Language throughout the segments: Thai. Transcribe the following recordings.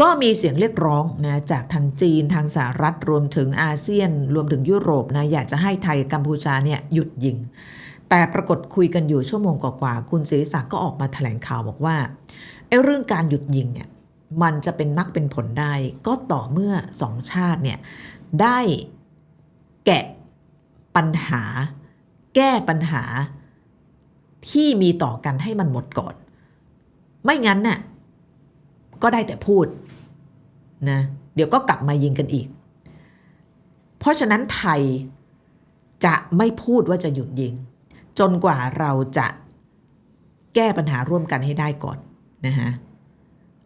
ก็มีเสียงเรียกร้องนะจากทางจีนทางสหรัฐรวมถึงอาเซียน รวมถึงยุโรปนะอยากจะให้ไทยกัมพูชาเนี่ยหยุดยิง แต่ปรากฏคุยกันอยู่ชั่วโมงกว่าๆคุณศิริศักดิ์ก็ออกมาแถลงข่าวบอกว่าไอ้เรื่องการหยุดยิงเนี่ยมันจะเป็นมักเป็นผลได้ ก็ต่อเมื่อสองชาติเนี่ยได้แกะปัญหา แก้ปัญหาที่มีต่อกันให้มันหมดก่อน ไม่งั้นน่ะ ก็ได้แต่พูดนะเดี๋ยวก็กลับมายิงกันอีก เพราะฉะนั้นไทยจะไม่พูดว่าจะหยุดยิง จนกว่าเราจะแก้ปัญหาร่วมกันให้ได้ก่อนนะฮะ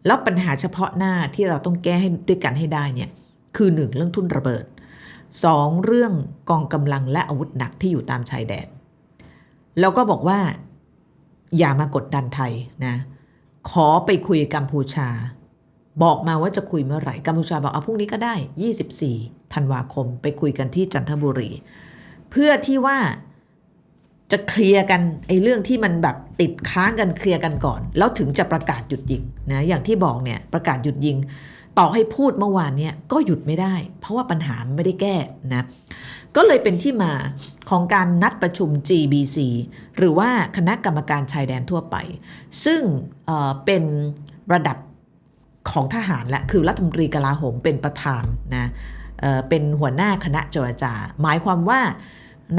แล้วปัญหาเฉพาะหน้าที่เราต้องแก้ให้ด้วยกันให้ได้เนี่ยคือหนึ่งเรื่องทุนระเบิดสองเรื่องกองกำลังและอาวุธหนักที่อยู่ตามชายแดน แล้วก็บอกว่าอย่ามากดดันไทยนะ ขอไปคุยกัมพูชา บอกมาว่าจะคุยเมื่อไหร่กัมพูชาบอกเอาพรุ่งนี้ก็ได้ 24 ธันวาคม ไปคุยกันที่จันทบุรี เพื่อที่ว่าจะเคลียร์กันไอ้เรื่องที่มันแบบติดค้างกันเคลียร์กันก่อน แล้วถึงจะประกาศหยุดยิงนะอย่างที่บอกเนี่ยประกาศหยุดยิง ต่อให้พูดเมื่อวานเนี่ยก็หยุดไม่ได้ เพราะว่าปัญหาไม่ได้แก้นะก็เลยเป็นที่มาของการนัดประชุม GBC หรือว่าคณะกรรมการชายแดนทั่วไป ซึ่งเเป็นระดับของทหารและคือรัฐมนตรีกลาโหมเป็นประธานนะเเป็นหัวหน้าคณะเจรจา หมายความว่า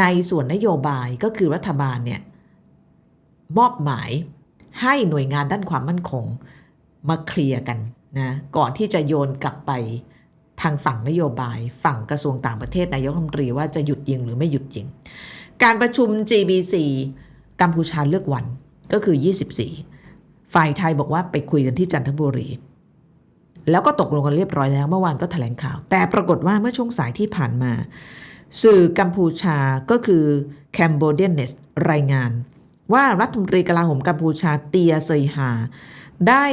ในส่วนนโยบายก็คือรัฐบาลเนี่ยมอบหมายให้หน่วยงานด้านความมั่นคงมาเคลียร์กัน นะก่อนที่จะโยนกลับไปทางฝั่งนโยบาย ฝั่งกระทรวงต่างประเทศนายกรัฐมนตรีว่าจะหยุดยิงหรือไม่หยุดยิง การประชุม GBC กัมพูชาเลือกวันก็คือ 24 ฝ่ายไทยบอกว่าไปคุยกันที่จันทบุรี แล้วก็ตกลงกันเรียบร้อยแล้ว เมื่อวานก็ถแถลงข่าว แต่ปรากฏว่าเมื่อช่วงสายที่ผ่านมา สื่อกัมพูชาก็คือ Cambodia n n e s รายงาน ว่ารัฐมนตรีกลาโหมกัมพูชาเตียเซยฮาได้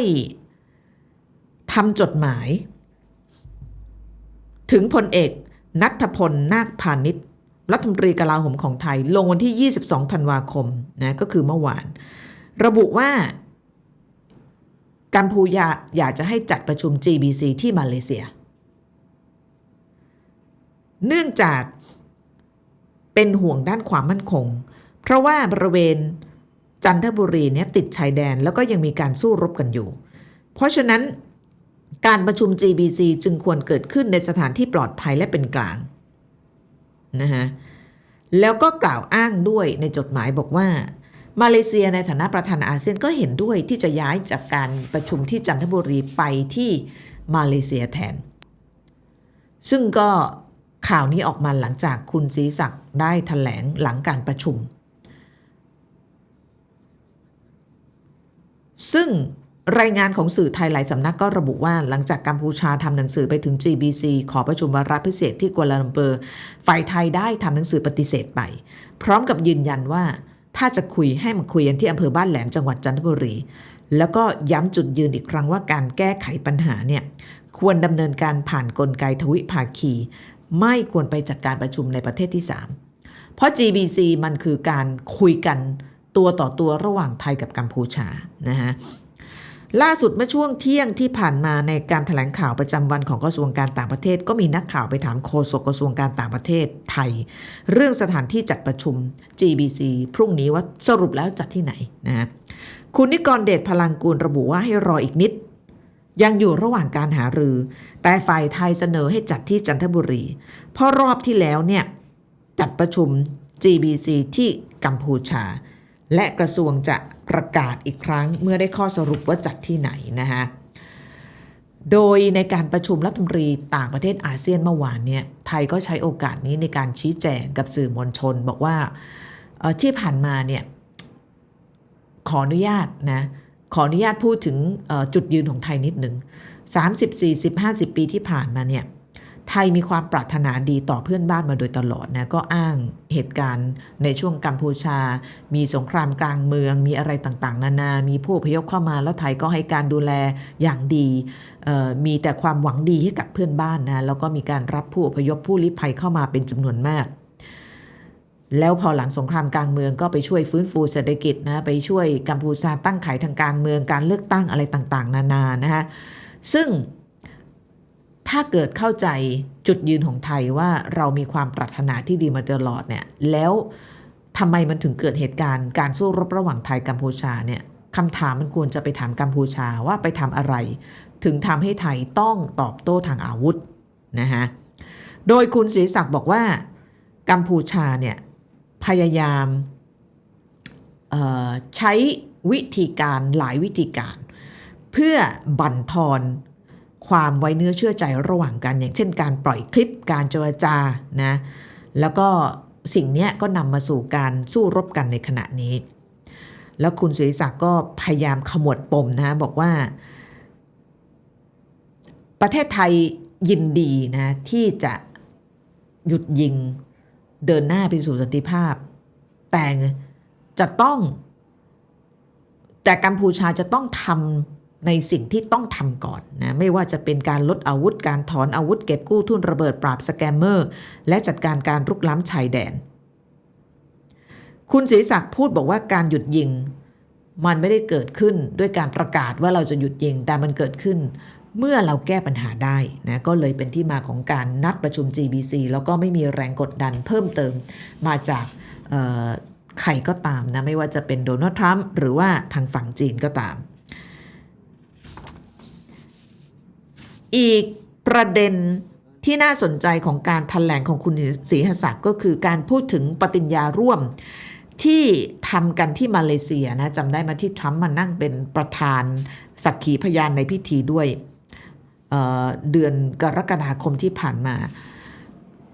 ำจดหมาย ถึงพลเอกนัทพลนาคพาณิชย์รัฐมนตรีกลาโหมของไทย ลงวันที่ 22 ธันวาคมนะก็คือเมื่อวาน ระบุว่ากัมพูชาอยากจะให้จัดประชุม GBC ที่มาเลเซีย เนื่องจากเป็นห่วงด้านความมั่นคง เพราะว่าบริเวณจันทบุรีเนี่ยติดชายแดนแล้วก็ยังมีการสู้รบกันอยู่ เพราะฉะนั้น การประชุม GBC จึงควรเกิดขึ้นในสถานที่ปลอดภัยและเป็นกลางนะฮะแล้วก็กล่าวอ้างด้วยในจดหมายบอกว่า มาเลเซียในฐานะประธานอาเซียนก็เห็นด้วยที่จะย้ายจากการประชุมที่จันทบุรีไปที่มาเลเซียแทน ซึ่งก็ข่าวนี้ออกมาหลังจากคุณศรีศักดิ์ได้ถแถลงหลังการประชุม ซึ่ง รายงานของสื่อไทยหลายสำนักก็ระบุว่าหลังจากกัมพูชาทำหนังสือไปถึง GBC ขอประชุมวาระพิเศษที่กัวลาลัมเปอร์ฝ่ายไทยได้ทำหนังสือปฏิเสธไป พร้อมกับยืนยันว่า ถ้าจะคุยให้มาคุยกันที่อำเภอบ้านแหลมจังหวัดจันทบุรี แล้วก็ย้ำจุดยืนอีกครั้งว่าการแก้ไขปัญหาเนี่ยควรดำเนินการผ่านนกลไกทวิภาคี ไม่ควรไปจัดการประชุมในประเทศที่ 3 เพราะ GBC มันคือการคุยกันตัวต่อตัวระหว่างไทยกับกัมพูชานะฮะ ล่าสุดเมื่อช่วงเที่ยงที่ผ่านมาในการถแถลงข่าวประจำวันของกระทรวงการต่างประเทศ ก็มีนักข่าวไปถามโฆษกกระทรวงการต่างประเทศไทย เรื่องสถานที่จัดประชุม GBC พรุ่งนี้ว่าสรุปแล้วจัดที่ไหนนะคุณนิกรเดชพลังกูลระบุว่าให้รออีกนิด ยังอยู่ระหว่างการหารือ แต่ฝ่ายไทยเสนอให้จัดที่จันทบุรี เพราะรอบที่แล้วเนี่ยจัดประชุม GBC ที่กัมพูชา และกระทรวงจะประกาศอีกครั้งเมื่อได้ข้อสรุปว่าจัดที่ไหนนะคะโดยในการประชุมรัฐมนตรีต่างประเทศอาเซียนเมื่อวานเนี่ยไทยก็ใช้โอกาสนี้ในการชี้แจงกับสื่อมวลชน บอกว่าที่ผ่านมาเนี่ยขออนุญาตนะขออนุญาตพูดถึงจุดยืนของไทยนิดหนึ่ง30 40 50 ปีที่ผ่านมาเนี่ย ไทยมีความปรารถนาดีต่อเพื่อนบ้านมาโดยตลอดนะก็อ้างเหตุการณ์ในช่วงกัมพูชา มีสงครามกลางเมือง มีอะไรต่างๆ นานา มีผู้พยพเข้ามาแล้วไทยก็ให้การดูแลอย่างดีมีแต่ความหวังดีให้กับเพื่อนบ้านนะแล้วก็มีการรับผู้พยพผู้ลี้ภัยเข้ามาเป็นจำนวนมากแล้วพอหลังสงครามกลางเมืองก็ไปช่วยฟื้นฟูเศรษฐกิจนะไปช่วยกัมพูชาตั้งไขทางการเมืองการเลือกตั้งอะไรต่างๆ นานานะฮะซึ่ง ถ้าเกิดเข้าใจจุดยืนของไทยว่าเรามีความปรารถนาที่ดีมาตลอดเนี่ยแล้วทำไมมันถึงเกิดเหตุการณ์การสู้รบระหว่างไทยกัมพูชาเนี่ยคำถามมันควรจะไปถามกัมพูชาว่าไปทำอะไร ถึงทำให้ไทยต้องตอบโต้ทางอาวุธนะฮะโดยคุณศรีศักดิ์บอกว่ากัมพูชาเนี่ยพยายามใช้วิธีการหลายวิธีการ เพื่อบั่นทอน ความไว้เนื้อเชื่อใจระหว่างกัน อย่างเช่นการปล่อยคลิปการเจรจานะแล้วก็สิ่งนี้ก็นำมาสู่การสู้รบกันในขณะนี้ แล้วคุณสุริศักดิ์ก็พยายามขมวดปมนะบอกว่า ประเทศไทยยินดีนะที่จะหยุดยิงเดินหน้าไปสู่สันติภาพ แต่จะต้อง แต่กัมพูชาจะต้องทำ ในสิ่งที่ต้องทำก่อนนะไม่ว่าจะเป็นการลดอาวุธการถอนอาวุธเก็บกู้ทุนระเบิดปราบสแกมเมอร์ และจัดการการรุกล้ำชายแดน คุณศรีศักดิ์พูดบอกว่าการหยุดยิง มันไม่ได้เกิดขึ้นด้วยการประกาศว่าเราจะหยุดยิง แต่มันเกิดขึ้น เมื่อเราแก้ปัญหาได้นะก็เลยเป็นที่มาของการนัดประชุม GBC แล้วก็ไม่มีแรงกดดันเพิ่มเติมมาจากใครก็ตามนะไม่ว่าจะเป็นโดนัลด์ทรัมป์หรือว่าทางฝั่งจีนก็ตาม อีกประเด็นที่น่าสนใจของการถแถลงของคุณศรีหศักดิ์ก็คือการพูดถึงปฏิญญาร่วมที่ทำกันที่มาเลเซียนะจำได้มาที่ทรัมป์มานั่งเป็นประธานสักขีพยานในพิธีด้วยเเดือนกรกฎาคมที่ผ่านมา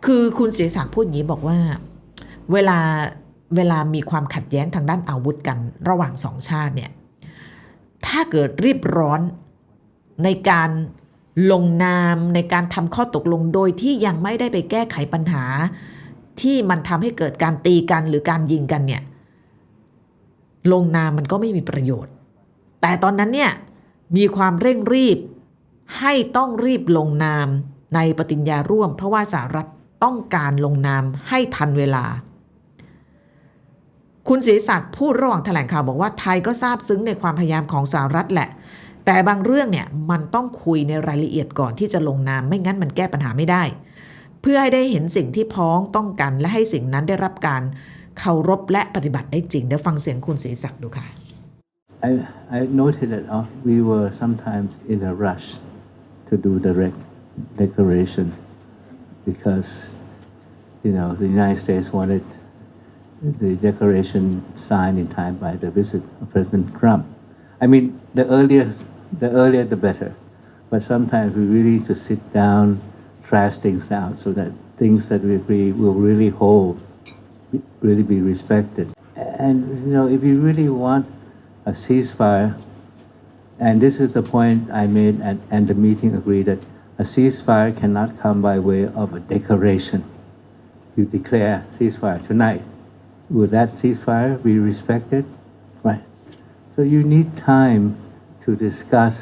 คือคุณศรีศักดิ์พูดอย่างนี้บอกว่าเวลาเวลามีความขัดแย้งทางด้านอาวุธกันระหว่างสองชาติเนี่ยถ้าเกิดรีบร้อนในการ ลงนามในการทำข้อตกลงโดยที่ยังไม่ได้ไปแก้ไขปัญหา ที่มันทำให้เกิดการตีกันหรือการยิงกันเนี่ย ลงนามมันก็ไม่มีประโยชน์ แต่ตอนนั้นเนี่ยมีความเร่งรีบ ให้ต้องรีบลงนามในปฏิญญาร่วม เพราะว่าสหรัฐต้องการลงนามให้ทันเวลา คุณศรีศักดิ์พูดระหว่างแถลงข่าวบอกว่าไทยก็ทราบซึ้งในความพยายามของสหรัฐแหละ แต่บางเรื่องเนี่ยมันต้องคุยในรายละเอียดก่อนที่จะลงนามไม่งั้นมันแก้ปัญหาไม่ได้ เพื่อให้ได้เห็นสิ่งที่พ้องต้องกันและให้สิ่งนั้นได้รับการเคารพและปฏิบัติได้จริงเดี๋ยวฟังเสียงคุณศรีศักดิ์ดูค่ะ I, I noted that uh, we were sometimes in a rush to do the re- declaration because, you know, the United States wanted the declaration signed in time by the visit of President Trump. I mean, the earlier, the earlier the better. But sometimes we really need to sit down, trash things out so that things that we agree will really hold, really be respected. And, you know, if you really want a ceasefire, and this is the point I made, and, and the meeting agreed that a ceasefire cannot come by way of a declaration. You declare ceasefire tonight. Will that ceasefire be respected? Right. So you need time to discuss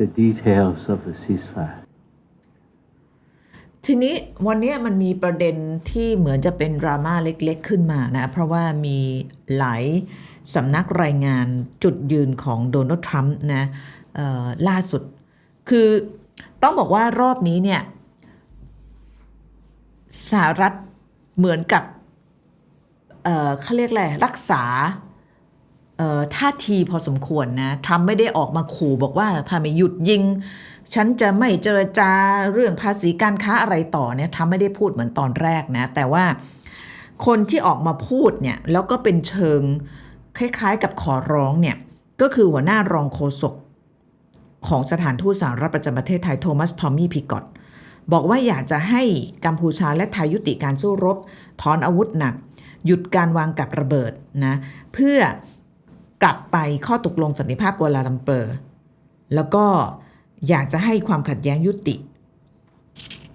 the details of the ceasefire. ทีนี้วันนี้มันมีประเด็นที่เหมือนจะเป็นดราม่าเล็กๆขึ้นมานะ เพราะว่ามีหลายสำนักรายงานจุดยืนของโดนัลด์ทรัมป์นะล่าสุด คือต้องบอกว่ารอบนี้เนี่ยสหรัฐเหมือนกับเอ่อเขาเรียกอะไรรักษา ท่าทีพอสมควรนะทรัมป์ไม่ได้ออกมาขู่บอกว่าถ้าไม่หยุดยิง ฉันจะไม่เจรจาเรื่องภาษีการค้าอะไรต่อเนี่ยทรัมป์ไม่ได้พูดเหมือนตอนแรกนะ แต่ว่าคนที่ออกมาพูดเนี่ยแล้วก็เป็นเชิงคล้ายๆ กับขอร้องเนี่ยก็คือหัวหน้ารองโฆษกของสถานทูตสหรัฐประจำประเทศไทยโทมัสทอมมี่พิกอตบอกว่าอยากจะให้กัมพูชาและไทยยุติการสู้รบ ถอนอาวุธหนัก หยุดการวางกับระเบิดนะเพื่อ กลับไปข้อตกลงสันติภาพกัวลาลัมเปอร์ แล้วก็อยากจะให้ความขัดแย้งยุติ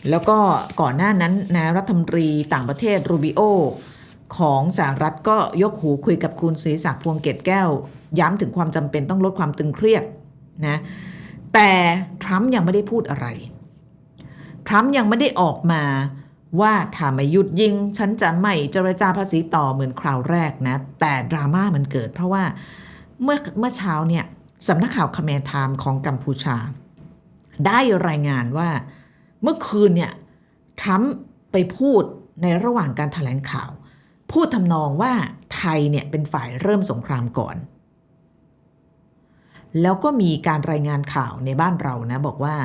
แล้วก็ก่อนหน้านั้นนะรัฐมนตรีต่างประเทศรูบิโอของสหรัฐก็ยกหูคุยกับคุณศรีศักดิ์พวงเกตแก้ว ย้ำถึงความจำเป็นต้องลดความตึงเครียดนะแต่ทรัมป์ยังไม่ได้พูดอะไร ทรัมป์ยังไม่ได้ออกมา ว่าถ้าไม่หยุดยิง ฉันจะไม่เจรจาภาษีต่อเหมือนคราวแรกนะ แต่ดราม่ามันเกิด เพราะว่าเมื่อเมื่อเช้าเนี่ยสำนักข่าวคาเมนไทม์ของกัมพูชา ได้รายงานว่าเมื่อคืนเนี่ยทรัมป์ไปพูดในระหว่างการถแถลงข่าว พูดทำนองว่าไทยเนี่ยเป็นฝ่ายเริ่มสงครามก่อน แล้วก็มีการรายงานข่าวในบ้านเรานะ บอกว่า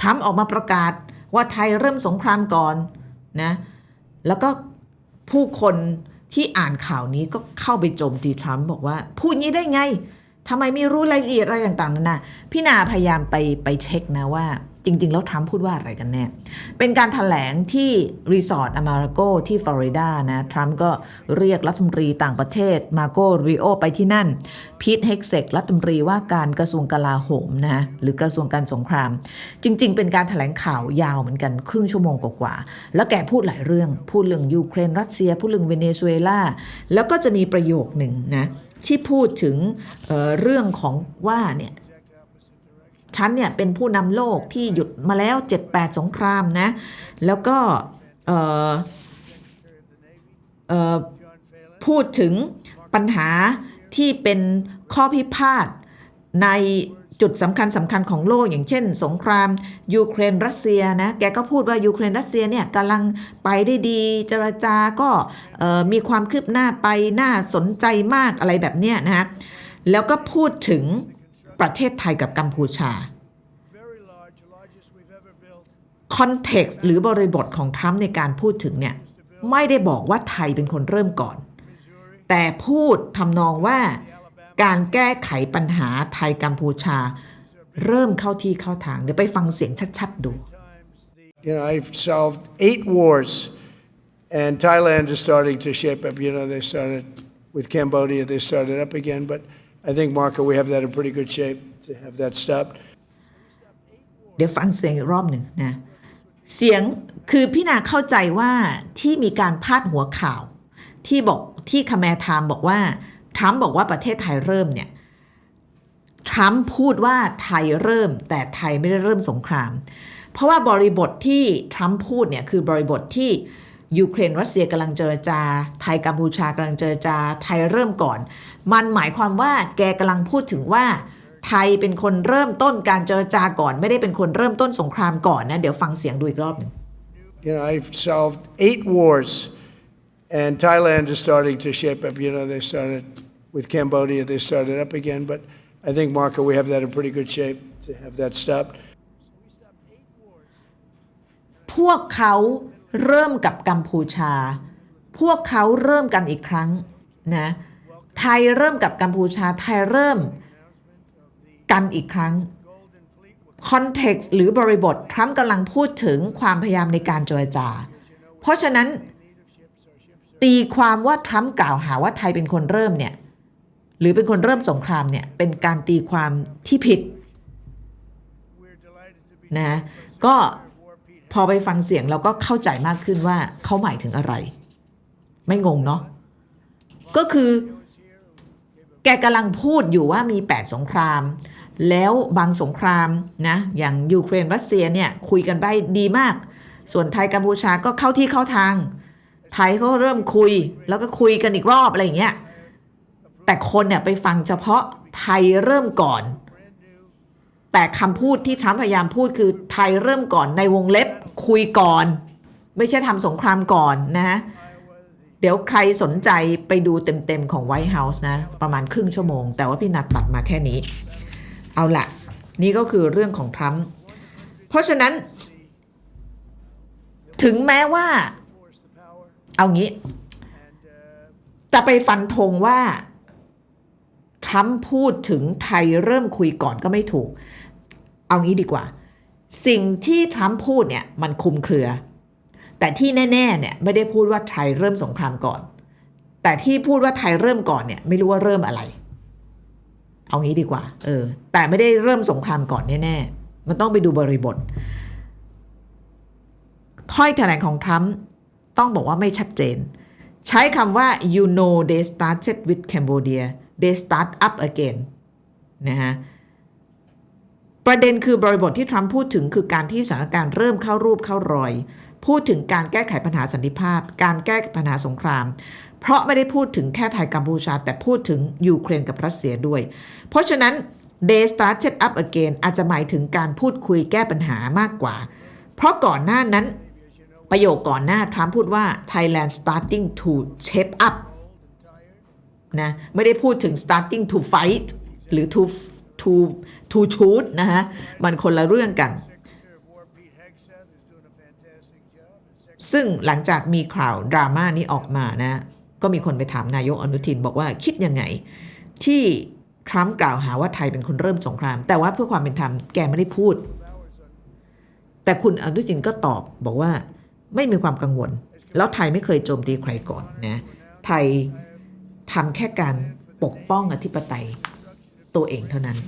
ทรัมป์ออกมาประกาศ ว่าไทยเริ่มสงครามก่อนนะแล้วก็ผู้คนที่อ่านข่าวนี้ก็เข้าไปโจมตีทรัมป์บอกว่า พูดงี้ได้ไงทำไมไม่รู้รายละเอียดอะไรต่างๆนั่นนะพี่นาพยายามไปไปเช็คนะว่า จริง ๆ แล้วทรัมป์พูดว่าอะไรกันแน่ เป็นการถแถลงที่รีสอร์ทอมาราโกที่ฟลอริดานะ ทรัมป์ก็เรียกรัฐมนตรีต่างประเทศมาโกริโอไปที่นั่น พีทเฮกเซกรัฐมนตรีว่าการกระทรวงกลาโหมนะหรือกระทรวงการสงคราม จริง ๆ เป็นการถแถลงข่าวยาวเหมือนกันครึ่งชั่วโมงกว่าๆแล้วแกพูดหลายเรื่อง พูดเรื่องยูเครนรัสเซีย พูดเรื่องเวเนซุเอลาแล้วก็จะมีประโยคหนึ่งนะที่พูดถึงเเรื่องของว่าเนี่ย ฉันเนี่ยเป็นผู้นำโลกที่หยุดมาแล้ว 7-8 สงครามนะ แล้วก็พูดถึงปัญหาที่เป็นข้อพิพาทในจุดสำคัญสำคัญของโลกอย่างเช่น สงครามยูเครนรัสเซียนะแกก็พูดว่ายูเครนรัสเซียเนี่ยกำลังไปได้ดีเจรจาก็มีความคืบหน้าไปน่าสนใจมากอะไรแบบเนี้ยนะฮะแล้วก็พูดถึง ประเทศไทยกับกัมพูชาคอนเท็กซ์หรือบริบทของทรัมป์ในการพูดถึงเนี่ย ไม่ได้บอกว่าไทยเป็นคนเริ่มก่อน แต่พูดทำนองว่าการแก้ไขปัญหาไทยกัมพูชา เริ่มเข้าที่เข้าทาง เดี๋ยวไปฟังเสียงชัดๆดู You know, I've solved eight wars, and Thailand is starting to shape up. You know, they started with Cambodia, they started up again, but I think, Marco, we have that in pretty good shape to have that stopped. เดี๋ยวฟังเสียงอีกรอบหนึ่งนะ เสียงคือพี่นาเข้าใจว่าที่มีการพาดหัวข่าว ที่บอกที่คาแมร์ไทม์บอกว่า ทรัมป์บอกว่าประเทศไทยเริ่มเนี่ย ทรัมป์พูดว่าไทยเริ่ม แต่ไทยไม่ได้เริ่มสงคราม เพราะว่าบริบทที่ทรัมป์พูดเนี่ยคือบริบทที่ ยูเครนรัสเซียกำลังเจรจา ไทยกัมพูชากำลังเจรจา ไทยเริ่มก่อน มันหมายความว่าแกกำลังพูดถึงว่า ไทยเป็นคนเริ่มต้นการเจรจาก่อน ไม่ได้เป็นคนเริ่มต้นสงครามก่อนนะ เดี๋ยวฟังเสียงดูอีกรอบหนึ่ง You know, I've solved eight wars, and Thailand is starting to shape up. You know, they started with Cambodia, they started up again, but I think, Marco, we have that in pretty good shape to have that stopped. พวกเขา เริ่มกับกัมพูชา พวกเขาเริ่มกันอีกครั้งนะไทยเริ่มกับกัมพูชาไทยเริ่มกันอีกครั้งคอนเท็กซ์หรือบริบททรัมป์กำลังพูดถึงความพยายามในการเจรจา เพราะฉะนั้นตีความว่าทรัมป์กล่าวหาว่าไทยเป็นคนเริ่มเนี่ยหรือเป็นคนเริ่มสงครามเนี่ยเป็นการตีความที่ผิดนะก็ พอไปฟังเสียงเราก็เข้าใจมากขึ้นว่าเขาหมายถึงอะไร ไม่งงเนาะก็คือ แกกำลังพูดอยู่ว่ามี 8 สงคราม แล้วบางสงครามนะ อย่างยูเครนรัสเซียเนี่ยคุยกันไปดีมาก ส่วนไทยกัมพูชาก็เข้าที่เข้าทาง ไทยเขาเริ่มคุยแล้วก็คุยกันอีกรอบอะไรอย่างเงี้ยแต่คนเนี่ยไปฟังเฉพาะไทยเริ่มก่อน แต่คำพูดที่ทรัมป์พยายามพูดคือไทยเริ่มก่อนในวงเล็บคุยก่อน ไม่ใช่ทำสงครามก่อนนะเดี๋ยวใครสนใจไปดูเต็มๆของ White House นะ ประมาณครึ่งชั่วโมง แต่ว่าพี่นัดตัดมาแค่นี้ เอาละนี่ก็คือเรื่องของทรัมป์เพราะฉะนั้น ถึงแม้ว่า เอางี้ จะไปฟันธงว่า ทรัมป์พูดถึงไทยเริ่มคุยก่อนก็ไม่ถูก เอางี้ดีกว่า สิ่งที่ทรัมป์พูดเนี่ยมันคลุมเครือ แต่ที่แน่ๆเนี่ยไม่ได้พูดว่าไทยเริ่มสงครามก่อน แต่ที่พูดว่าไทยเริ่มก่อนเนี่ยไม่รู้ว่าเริ่มอะไร เอางี้ดีกว่า เออ แต่ไม่ได้เริ่มสงครามก่อนแน่ๆมันต้องไปดูบริบทถ้อยแถลงของทรัมป์ต้องบอกว่าไม่ชัดเจน ใช้คำว่า you know they started with Cambodia they start up again นะฮะประเด็นคือบริบทที่ทรัมป์พูดถึงคือการที่สถานการณ์เริ่มเข้ารูปเข้ารอย พูดถึงการแก้ไขปัญหาสันติภาพ การแก้ปัญหาสงคราม เพราะไม่ได้พูดถึงแค่ไทยกัมพูชา แต่พูดถึงยูเครนกับรัสเซียด้วย เพราะฉะนั้น they started up again อาจจะหมายถึงการพูดคุยแก้ปัญหามากกว่า เพราะก่อนหน้านั้นประโยคก่อนหน้าทรัมป์พูดว่า Thailand starting to shape up นะไม่ได้พูดถึง starting to fight หรือ to to to shoot นะฮะมันคนละเรื่องกัน ซึ่งหลังจากมีข่าวดราม่านี้ออกมานะ ก็มีคนไปถามนายกอนุทินบอกว่าคิดยังไง ที่ทรัมป์กล่าวหาว่าไทยเป็นคนเริ่มสงคราม แต่ว่าเพื่อความเป็นธรรมแกไม่ได้พูด แต่คุณอนุทินก็ตอบบอกว่าไม่มีความกังวล แล้วไทยไม่เคยโจมตีใครก่อนนะไทย ทำแค่การปกป้องอธิปไตยตัวเองเท่านั้น